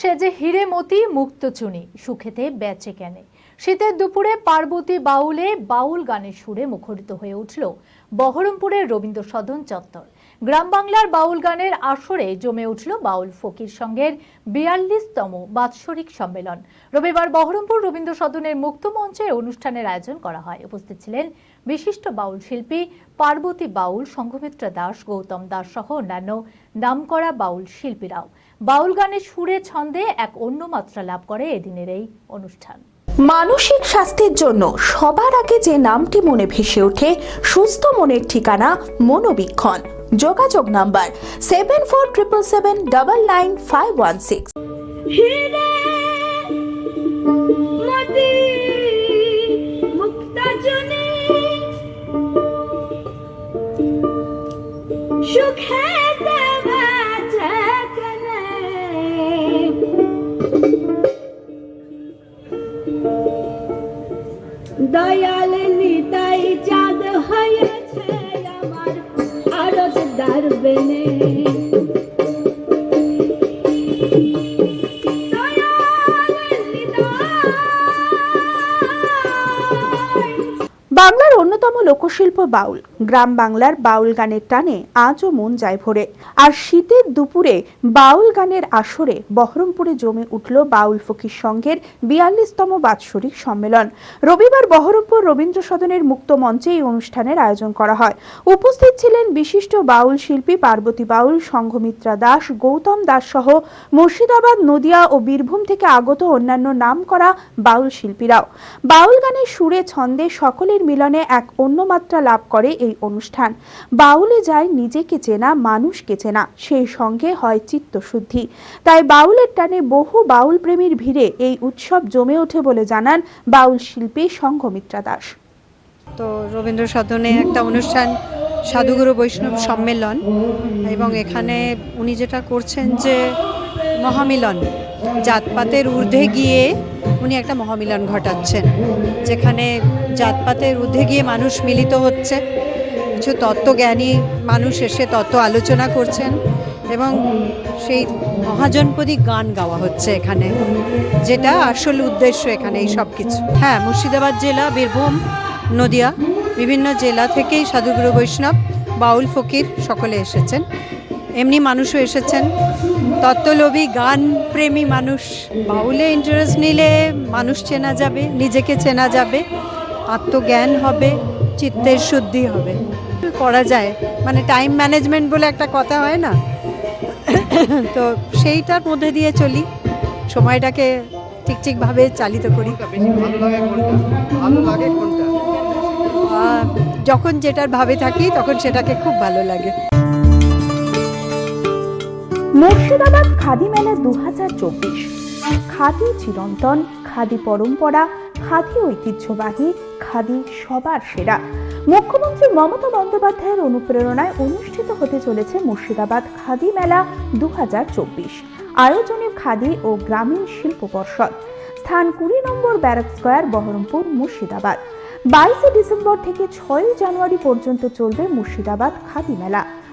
সে যে হিরে মতি মুক্ত চুনি, সুখেতে বেচে কেনে। শীতের দুপুরে পার্বতী বাউলে বাউল গানের সুরে মুখরিত হয়ে উঠল বহরমপুরের রবীন্দ্র সদন চত্বর। গ্রাম বাংলার বাউল গানের আসরে জমে উঠল বাউল ফকির সঙ্গের বিয়াল্লিশতম বাৎসরিক সম্মেলন। রবিবার বহরমপুর রবীন্দ্র সদনের মুক্ত মঞ্চে অনুষ্ঠানের আয়োজন করা হয়। উপস্থিত ছিলেন বিশিষ্ট বাউল শিল্পী পার্বতী বাউল, সংঘমিত্রা দাস, গৌতম দাস সহ অন্যান্য নামকরা বাউল শিল্পীরাও। বাউল গানের সুরে ছন্দে এক অন্য মাত্রা লাভ করে এদিনের এই অনুষ্ঠান। মানসিক স্বাস্থ্যের জন্য সবার আগে যে নামটি মনে ভেসে ওঠে সুস্থ মনের ঠিকানা মনোবীক্ষণ। যোগাযোগ number seven four triple seven double nine five one six. সুখে দয়াল নিতাই চাঁদ হয়েছে আমার। আরত দারবেনে অন্যতম লোকশিল্প বাউল। গ্রাম বাংলার বাউল গানের টানে আজও মন যায় ভরে। আর শীতের দুপুরে বাউল গানের আসরে বহরমপুরে জমে উঠল বাউল ফকির সংঘের বিয়াল্লিশতম বাৎসরিক সম্মেলন। রবিবার বহরমপুর রবীন্দ্র সদনের মুক্ত মঞ্চে এই অনুষ্ঠানের আয়োজন করা হয়। উপস্থিত ছিলেন বিশিষ্ট বাউল শিল্পী পার্বতী বাউল সংঘমিত্রা দাস, গৌতম দাস সহ মুর্শিদাবাদ, নদিয়া ও বীরভূম থেকে আগত অন্যান্য নামকরা বাউল শিল্পীরাও। বাউল গানের সুরে ছন্দে সকলের মিলনে এক অন্য মাত্রা লাভ করে এই অনুষ্ঠান। বাউলে যায় নিজেকে চেনা, মানুষকে চেনা, সেই সঙ্গে হয় চিত্তশুদ্ধি। তাই বাউলের টানে বহু বাউল প্রেমীর ভিড়ে এই উৎসব জমে ওঠে বলে জানান বাউল শিল্পী সংঘমিত্রা দাস। তো রবীন্দ্র সদনে একটা অনুষ্ঠান, সাধুগুরু বৈষ্ণব সম্মেলন, এবং এখানে উনি যেটা করছেন যে মহামিলন, জাতপাতের ঊর্ধ্বে গিয়ে উনি একটা মহামিলন ঘটাচ্ছেন, যেখানে জাতপাতের ঊর্ধ্বে গিয়ে মানুষ মিলিত হচ্ছে। কিছু তত্ত্বজ্ঞানী মানুষ এসে তত্ত্ব আলোচনা করছেন এবং সেই মহাজনপদী গান গাওয়া হচ্ছে এখানে, যেটা আসল উদ্দেশ্য এখানে এই সব কিছু হ্যাঁ মুর্শিদাবাদ জেলা, বীরভূম, নদিয়া, বিভিন্ন জেলা থেকেই সাধুগুরু বৈষ্ণব, বাউল ফকির সকলে এসেছেন। এমনি মানুষও এসেছেন। তত্ত্বলোভী, গান প্রেমী মানুষ। বাউলে ইন্টারেস্ট নিলে মানুষ চেনা যাবে, নিজেকে চেনা যাবে, আত্মজ্ঞান হবে, চিত্তের শুদ্ধি হবে। করা যায়। মানে টাইম ম্যানেজমেন্ট বলে একটা কথা হয় না? তো সেইটার মধ্যে দিয়ে চলি। সময়টাকে ঠিক ঠিকভাবে চালিত করি। যখন যেটার ভাবে থাকি, তখন সেটাকে খুব ভালো লাগে। মুর্শিদাবাদ খাদি মেলা দু হাজার চব্বিশ। খাদি চিরন্তন, খাদি পরম্পরা, খাদি ঐতিহ্যবাহী, খাদি সবার সেরা। মুখ্যমন্ত্রী মমতা বন্দ্যোপাধ্যায়ের অনুপ্রেরণায় অনুষ্ঠিত হতে চলেছে মুর্শিদাবাদ খাদি মেলা দু হাজার চব্বিশ। আয়োজনে খাদি ও গ্রামীণ শিল্প পর্ষদ। স্থান কুড়ি নম্বর ব্যারাক স্কোয়ার, বহরমপুর, মুর্শিদাবাদ। বাইশে ডিসেম্বর থেকে ছয়ই জানুয়ারি পর্যন্ত চলবে মুর্শিদাবাদ খাদি মেলা।